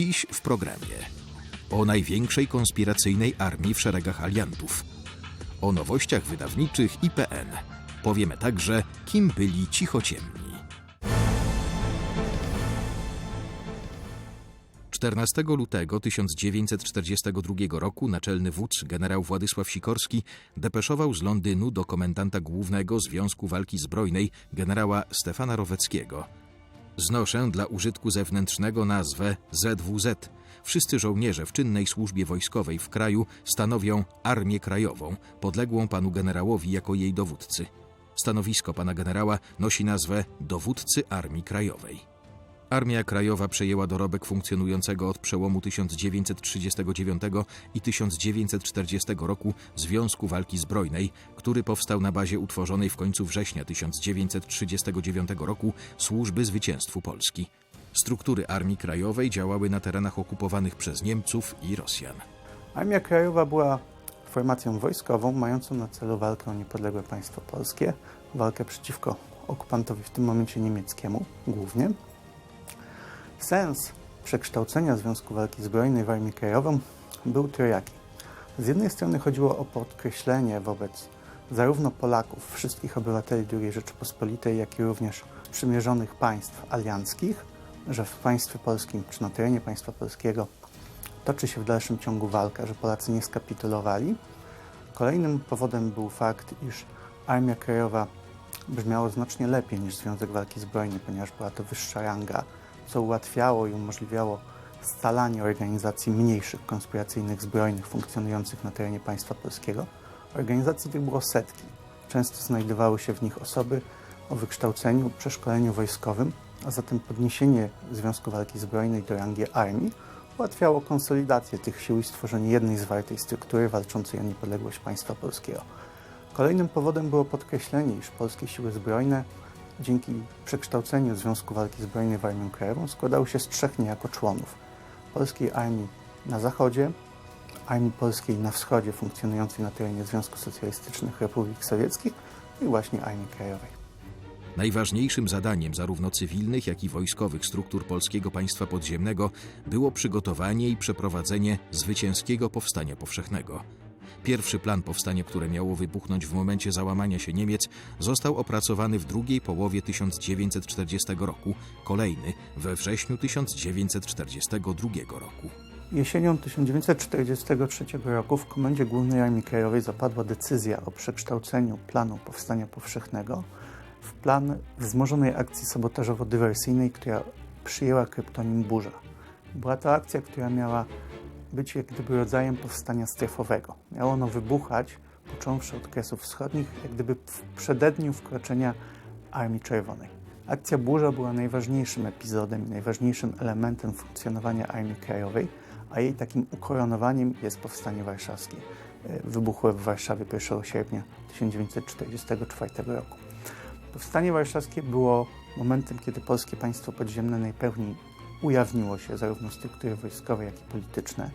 Dziś w programie o największej konspiracyjnej armii w szeregach aliantów, o nowościach wydawniczych IPN. Powiemy także, kim byli cichociemni. 14 lutego 1942 roku naczelny wódz generał Władysław Sikorski depeszował z Londynu do komendanta głównego Związku Walki Zbrojnej generała Stefana Roweckiego. Znoszę dla użytku zewnętrznego nazwę ZWZ. Wszyscy żołnierze w czynnej służbie wojskowej w kraju stanowią Armię Krajową, podległą panu generałowi jako jej dowódcy. Stanowisko pana generała nosi nazwę dowódcy Armii Krajowej. Armia Krajowa przejęła dorobek funkcjonującego od przełomu 1939 i 1940 roku Związku Walki Zbrojnej, który powstał na bazie utworzonej w końcu września 1939 roku Służby Zwycięstwu Polski. Struktury Armii Krajowej działały na terenach okupowanych przez Niemców i Rosjan. Armia Krajowa była formacją wojskową mającą na celu walkę o niepodległe państwo polskie, walkę przeciwko okupantowi w tym momencie niemieckiemu głównie. Sens przekształcenia Związku Walki Zbrojnej w Armię Krajową był trojaki. Z jednej strony chodziło o podkreślenie wobec zarówno Polaków, wszystkich obywateli II Rzeczypospolitej, jak i również przymierzonych państw alianckich, że w państwie polskim czy na terenie państwa polskiego toczy się w dalszym ciągu walka, że Polacy nie skapitulowali. Kolejnym powodem był fakt, iż Armia Krajowa brzmiało znacznie lepiej niż Związek Walki Zbrojnej, ponieważ była to wyższa ranga, co ułatwiało i umożliwiało scalanie organizacji mniejszych, konspiracyjnych, zbrojnych, funkcjonujących na terenie państwa polskiego. Organizacji tych było setki. Często znajdowały się w nich osoby o wykształceniu, przeszkoleniu wojskowym, a zatem podniesienie Związku Walki Zbrojnej do rangi armii ułatwiało konsolidację tych sił i stworzenie jednej zwartej struktury walczącej o niepodległość państwa polskiego. Kolejnym powodem było podkreślenie, iż polskie siły zbrojne dzięki przekształceniu Związku Walki Zbrojnej w Armię Krajową składały się z trzech niejako członów. Polskiej Armii na zachodzie, Armii Polskiej na wschodzie funkcjonującej na terenie Związku Socjalistycznych Republik Sowieckich i właśnie Armii Krajowej. Najważniejszym zadaniem zarówno cywilnych, jak i wojskowych struktur polskiego państwa podziemnego było przygotowanie i przeprowadzenie zwycięskiego powstania powszechnego. Pierwszy plan powstania, które miało wybuchnąć w momencie załamania się Niemiec, został opracowany w drugiej połowie 1940 roku, kolejny we wrześniu 1942 roku. Jesienią 1943 roku w Komendzie Głównej Armii Krajowej zapadła decyzja o przekształceniu planu powstania powszechnego w plan wzmożonej akcji sabotażowo-dywersyjnej, która przyjęła kryptonim Burza. Była to akcja, która miała być jak gdyby rodzajem powstania strefowego. Miało ono wybuchać, począwszy od Kresów Wschodnich, jak gdyby w przededniu wkroczenia Armii Czerwonej. Akcja Burza była najważniejszym epizodem i najważniejszym elementem funkcjonowania Armii Krajowej, a jej takim ukoronowaniem jest Powstanie Warszawskie, e, wybuchłe w Warszawie 1 sierpnia 1944 roku. Powstanie Warszawskie było momentem, kiedy polskie państwo podziemne najpełniej ujawniło się zarówno struktury wojskowe, jak i polityczne.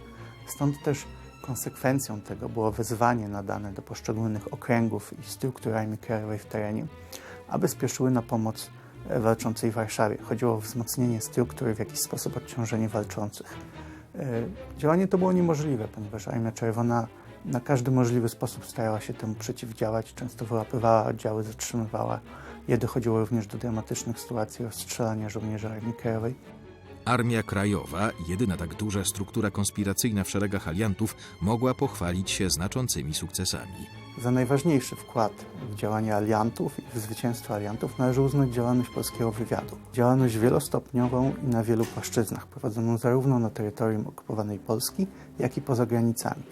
Stąd też konsekwencją tego było wezwanie nadane do poszczególnych okręgów i struktur Armii Krajowej w terenie, aby spieszyły na pomoc e, walczącej Warszawie. Chodziło o wzmocnienie struktury, w jakiś sposób odciążenie walczących. E, działanie to było niemożliwe, ponieważ Armia Czerwona na każdy możliwy sposób starała się temu przeciwdziałać, często wyłapywała oddziały, zatrzymywała je. Dochodziło również do dramatycznych sytuacji rozstrzelania żołnierzy Armii Krajowej. Armia Krajowa, jedyna tak duża struktura konspiracyjna w szeregach aliantów, mogła pochwalić się znaczącymi sukcesami. Za najważniejszy wkład w działanie aliantów i w zwycięstwo aliantów należy uznać działalność polskiego wywiadu. Działalność wielostopniową i na wielu płaszczyznach, prowadzoną zarówno na terytorium okupowanej Polski, jak i poza granicami.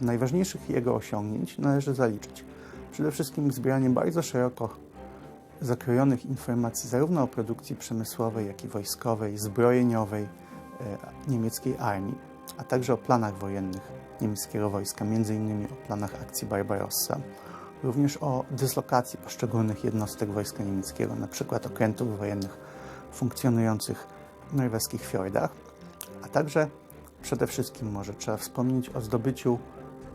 Do najważniejszych jego osiągnięć należy zaliczyć przede wszystkim zbieranie bardzo szeroko zakrojonych informacji zarówno o produkcji przemysłowej, jak i wojskowej, zbrojeniowej e, niemieckiej armii, a także o planach wojennych niemieckiego wojska, m.in. o planach akcji Barbarossa, również o dyslokacji poszczególnych jednostek wojska niemieckiego, np. okrętów wojennych funkcjonujących w norweskich fiordach, a także przede wszystkim może trzeba wspomnieć o zdobyciu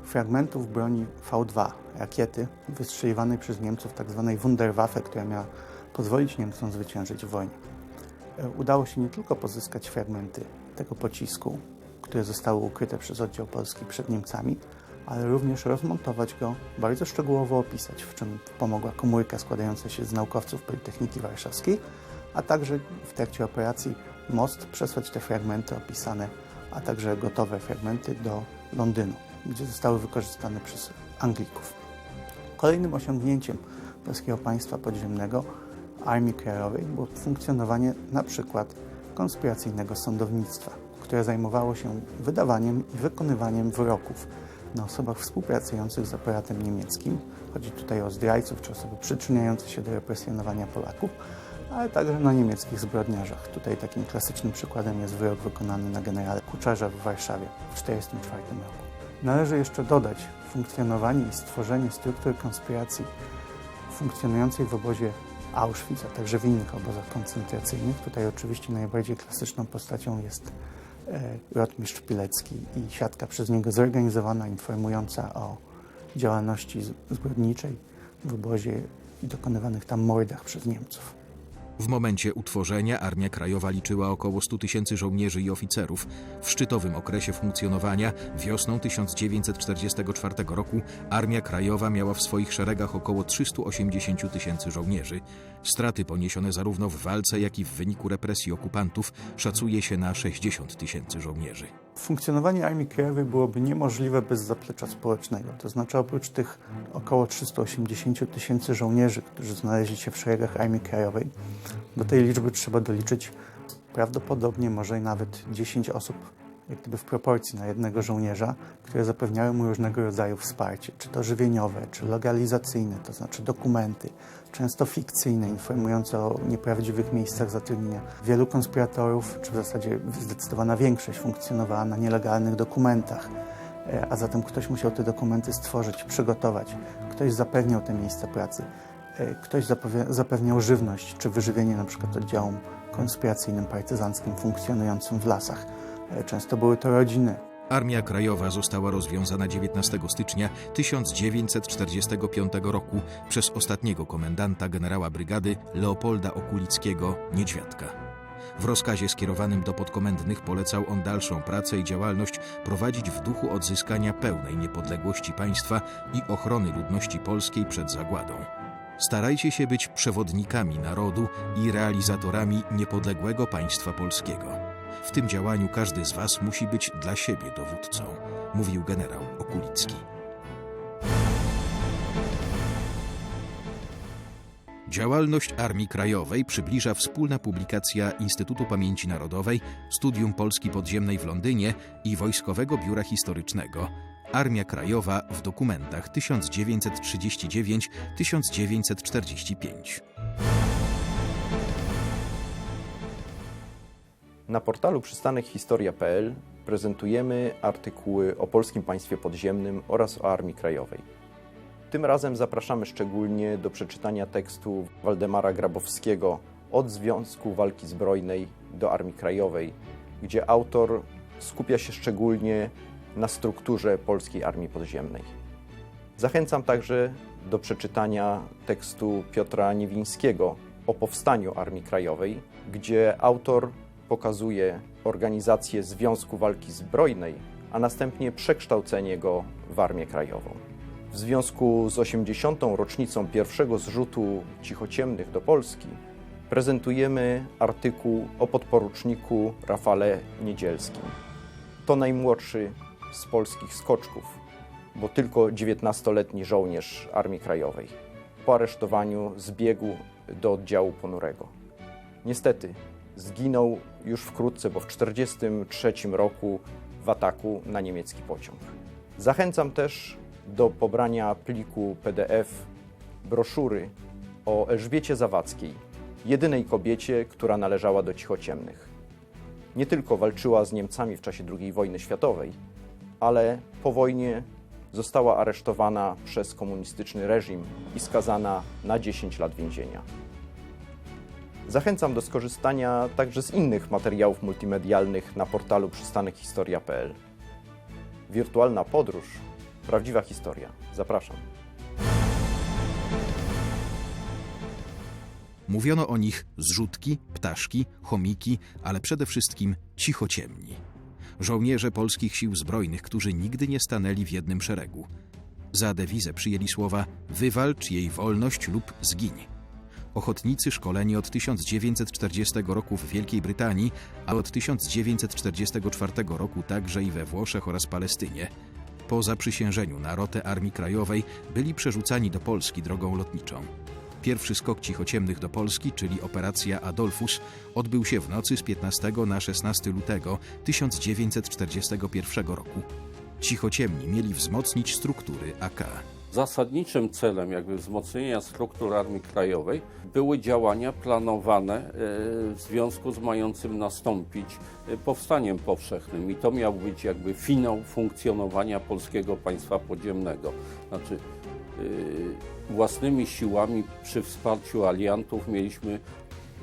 fragmentów broni V2, rakiety wystrzeliwanej przez Niemców tzw. Tak Wunderwaffe, która miała pozwolić Niemcom zwyciężyć w wojnie. udało się nie tylko pozyskać fragmenty tego pocisku, które zostały ukryte przez oddział polski przed Niemcami, ale również rozmontować go, bardzo szczegółowo opisać, w czym pomogła komórka składająca się z naukowców Politechniki Warszawskiej, a także w trakcie operacji Most przesłać te fragmenty opisane, a także gotowe fragmenty do Londynu, gdzie zostały wykorzystane przez Anglików. Kolejnym osiągnięciem polskiego państwa podziemnego, Armii Krajowej, było funkcjonowanie na przykład konspiracyjnego sądownictwa, które zajmowało się wydawaniem i wykonywaniem wyroków na osobach współpracujących z aparatem niemieckim. Chodzi tutaj o zdrajców czy osoby przyczyniające się do represjonowania Polaków, ale także na niemieckich zbrodniarzach. Tutaj takim klasycznym przykładem jest wyrok wykonany na generale Kuczerza w Warszawie w 1944 roku. Należy jeszcze dodać funkcjonowanie i stworzenie struktury konspiracji funkcjonującej w obozie Auschwitz, a także w innych obozach koncentracyjnych. Tutaj oczywiście najbardziej klasyczną postacią jest e, rotmistrz Pilecki i siatka przez niego zorganizowana, informująca o działalności zbrodniczej w obozie i dokonywanych tam mordach przez Niemców. W momencie utworzenia Armia Krajowa liczyła około 100 tysięcy żołnierzy i oficerów. W szczytowym okresie funkcjonowania, wiosną 1944 roku, Armia Krajowa miała w swoich szeregach około 380 tysięcy żołnierzy. Straty poniesione zarówno w walce, jak i w wyniku represji okupantów szacuje się na 60 tysięcy żołnierzy. Funkcjonowanie Armii Krajowej byłoby niemożliwe bez zaplecza społecznego. To znaczy, oprócz tych około 380 tysięcy żołnierzy, którzy znaleźli się w szeregach Armii Krajowej, do tej liczby trzeba doliczyć prawdopodobnie może nawet 10 osób, jak gdyby w proporcji na jednego żołnierza, które zapewniały mu różnego rodzaju wsparcie, czy to żywieniowe, czy legalizacyjne, to znaczy dokumenty, często fikcyjne, informujące o nieprawdziwych miejscach zatrudnienia. Wielu konspiratorów, czy w zasadzie zdecydowana większość, funkcjonowała na nielegalnych dokumentach, E, a zatem ktoś musiał te dokumenty stworzyć, przygotować, ktoś zapewniał te miejsca pracy, e, ktoś zapewniał żywność czy wyżywienie na przykład oddziałom konspiracyjnym, partyzanckim funkcjonującym w lasach. E, Często były to rodziny, Armia Krajowa została rozwiązana 19 stycznia 1945 roku przez ostatniego komendanta generała brygady Leopolda Okulickiego Niedźwiadka. W rozkazie skierowanym do podkomendnych polecał on dalszą pracę i działalność prowadzić w duchu odzyskania pełnej niepodległości państwa i ochrony ludności polskiej przed zagładą. Starajcie się być przewodnikami narodu i realizatorami niepodległego państwa polskiego. W tym działaniu każdy z Was musi być dla siebie dowódcą, mówił generał Okulicki. Działalność Armii Krajowej przybliża wspólna publikacja Instytutu Pamięci Narodowej, Studium Polski Podziemnej w Londynie i Wojskowego Biura Historycznego. Armia Krajowa w dokumentach 1939-1945. Na portalu przystanek historia.pl prezentujemy artykuły o polskim państwie podziemnym oraz o Armii Krajowej. Tym razem zapraszamy szczególnie do przeczytania tekstu Waldemara Grabowskiego Od Związku Walki Zbrojnej do Armii Krajowej, gdzie autor skupia się szczególnie na strukturze polskiej armii podziemnej. Zachęcam także do przeczytania tekstu Piotra Niewińskiego o powstaniu Armii Krajowej, gdzie autor pokazuje organizację Związku Walki Zbrojnej, a następnie przekształcenie go w Armię Krajową. W związku z 80. rocznicą pierwszego zrzutu cichociemnych do Polski prezentujemy artykuł o podporuczniku Rafale Niedzielskim. To najmłodszy z polskich skoczków, bo tylko 19-letni żołnierz Armii Krajowej. Po aresztowaniu zbiegł do oddziału ponurego. Niestety zginął już wkrótce, bo w 1943 roku w ataku na niemiecki pociąg. Zachęcam też do pobrania pliku PDF broszury o Elżbiecie Zawadzkiej, jedynej kobiecie, która należała do cichociemnych. Nie tylko walczyła z Niemcami w czasie II wojny światowej, ale po wojnie została aresztowana przez komunistyczny reżim i skazana na 10 lat więzienia. Zachęcam do skorzystania także z innych materiałów multimedialnych na portalu przystanekhistoria.pl. Wirtualna podróż, prawdziwa historia. Zapraszam. Mówiono o nich zrzutki, ptaszki, chomiki, ale przede wszystkim cichociemni. Żołnierze polskich sił zbrojnych, którzy nigdy nie stanęli w jednym szeregu. Za dewizę przyjęli słowa wywalcz jej wolność lub zgiń. Ochotnicy szkoleni od 1940 roku w Wielkiej Brytanii, a od 1944 roku także i we Włoszech oraz Palestynie. Po zaprzysiężeniu na rotę Armii Krajowej byli przerzucani do Polski drogą lotniczą. Pierwszy skok cichociemnych do Polski, czyli operacja Adolfus, odbył się w nocy z 15 na 16 lutego 1941 roku. Cichociemni mieli wzmocnić struktury AK. Zasadniczym celem jakby wzmocnienia struktur Armii Krajowej były działania planowane e, w związku z mającym nastąpić e, powstaniem powszechnym i to miał być jakby finał funkcjonowania polskiego państwa podziemnego. Znaczy e, własnymi siłami przy wsparciu aliantów mieliśmy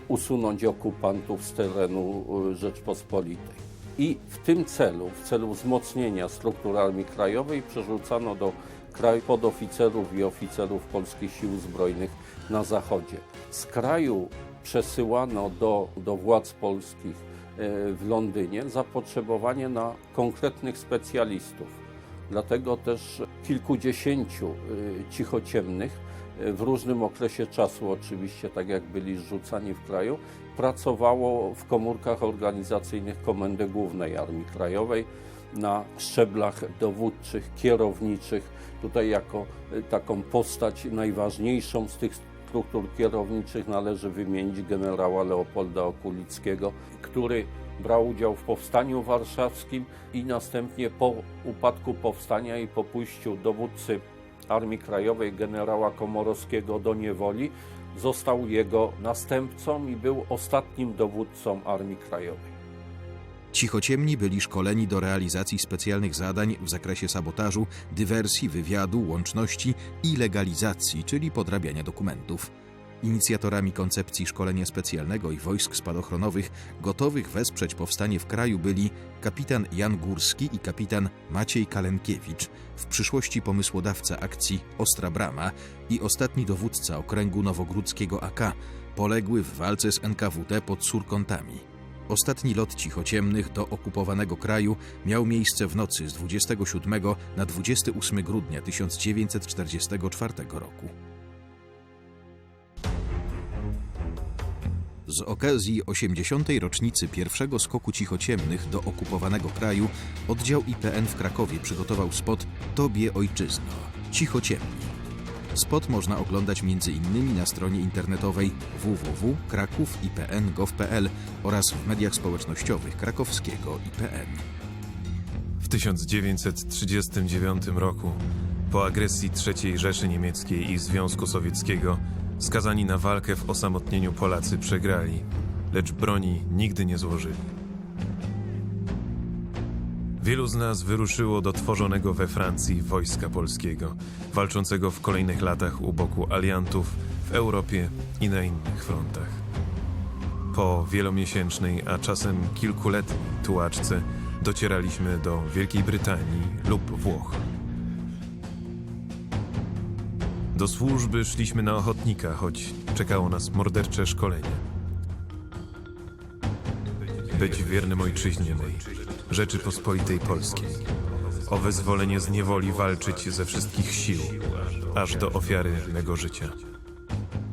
usunąć okupantów z terenu Rzeczpospolitej. I w tym celu, w celu wzmocnienia struktur Armii Krajowej przerzucano do kraju podoficerów i oficerów polskich sił zbrojnych na zachodzie. Z kraju przesyłano do, do władz polskich e, w Londynie zapotrzebowanie na konkretnych specjalistów. Dlatego też kilkudziesięciu e, cichociemnych e, w różnym okresie czasu, oczywiście, tak jak byli zrzucani w kraju, pracowało w komórkach organizacyjnych Komendy Głównej Armii Krajowej na szczeblach dowódczych, kierowniczych. Tutaj jako y, taką postać najważniejszą z tych struktur kierowniczych należy wymienić generała Leopolda Okulickiego, który brał udział w powstaniu warszawskim i następnie po upadku powstania i po pójściu dowódcy Armii Krajowej generała Komorowskiego do niewoli został jego następcą i był ostatnim dowódcą Armii Krajowej. Cichociemni byli szkoleni do realizacji specjalnych zadań w zakresie sabotażu, dywersji, wywiadu, łączności i legalizacji, czyli podrabiania dokumentów. Inicjatorami koncepcji szkolenia specjalnego i wojsk spadochronowych gotowych wesprzeć powstanie w kraju byli kapitan Jan Górski i kapitan Maciej Kalenkiewicz, w przyszłości pomysłodawca akcji Ostra Brama i ostatni dowódca okręgu nowogródzkiego AK, poległy w walce z NKWD pod Surkątami. Ostatni lot cichociemnych do okupowanego kraju miał miejsce w nocy z 27 na 28 grudnia 1944 roku. Z okazji 80. rocznicy pierwszego skoku cichociemnych do okupowanego kraju oddział IPN w Krakowie przygotował spot Tobie Ojczyzno Cichociemni. Spot można oglądać m.in. na stronie internetowej www.krakówipn.gov.pl oraz w mediach społecznościowych krakowskiego IPN. W 1939 roku, po agresji III Rzeszy Niemieckiej i Związku Sowieckiego, skazani na walkę w osamotnieniu Polacy przegrali, lecz broni nigdy nie złożyli. Wielu z nas wyruszyło do tworzonego we Francji Wojska Polskiego, walczącego w kolejnych latach u boku aliantów w Europie i na innych frontach. Po wielomiesięcznej, a czasem kilkuletniej tułaczce docieraliśmy do Wielkiej Brytanii lub Włoch. Do służby szliśmy na ochotnika, choć czekało nas mordercze szkolenie. Być wiernym ojczyźnie mej, Rzeczypospolitej Polskiej. O wyzwolenie z niewoli walczyć ze wszystkich sił, aż do ofiary mego życia.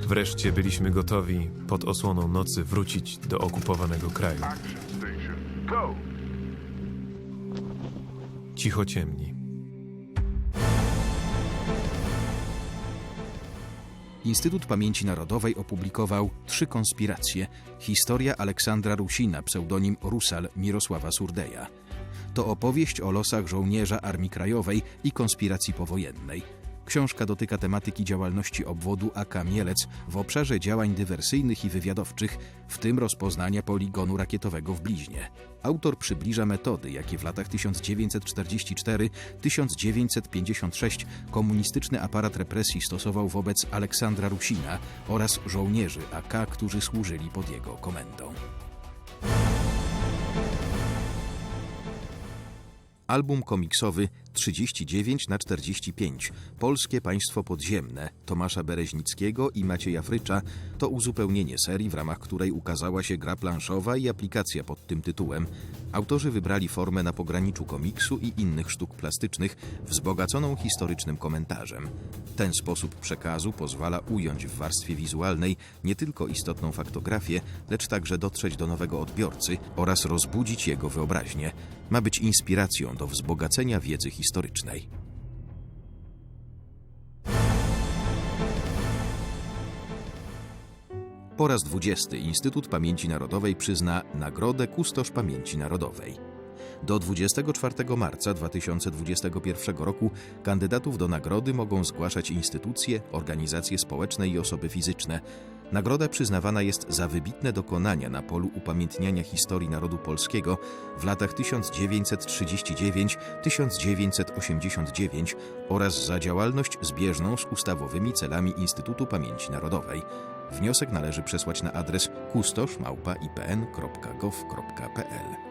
Wreszcie byliśmy gotowi pod osłoną nocy wrócić do okupowanego kraju. Cicho ciemni. Instytut Pamięci Narodowej opublikował trzy konspiracje. Historia Aleksandra Rusina, pseudonim Rusal Mirosława Surdeja. To opowieść o losach żołnierza Armii Krajowej i konspiracji powojennej. Książka dotyka tematyki działalności obwodu AK Mielec w obszarze działań dywersyjnych i wywiadowczych, w tym rozpoznania poligonu rakietowego w Bliźnie. Autor przybliża metody, jakie w latach 1944-1956 komunistyczny aparat represji stosował wobec Aleksandra Rusina oraz żołnierzy AK, którzy służyli pod jego komendą. Album komiksowy 39 na 45 Polskie Państwo Podziemne Tomasza Bereźnickiego i Macieja Frycza to uzupełnienie serii, w ramach której ukazała się gra planszowa i aplikacja pod tym tytułem. Autorzy wybrali formę na pograniczu komiksu i innych sztuk plastycznych, wzbogaconą historycznym komentarzem. Ten sposób przekazu pozwala ująć w warstwie wizualnej nie tylko istotną faktografię, lecz także dotrzeć do nowego odbiorcy oraz rozbudzić jego wyobraźnię. Ma być inspiracją do wzbogacenia wiedzy historycznej. Po raz 20 Instytut Pamięci Narodowej przyzna Nagrodę Kustosz Pamięci Narodowej. Do 24 marca 2021 roku kandydatów do nagrody mogą zgłaszać instytucje, organizacje społeczne i osoby fizyczne. Nagroda przyznawana jest za wybitne dokonania na polu upamiętniania historii narodu polskiego w latach 1939-1989 oraz za działalność zbieżną z ustawowymi celami Instytutu Pamięci Narodowej. Wniosek należy przesłać na adres kustosz.ipn.gov.pl.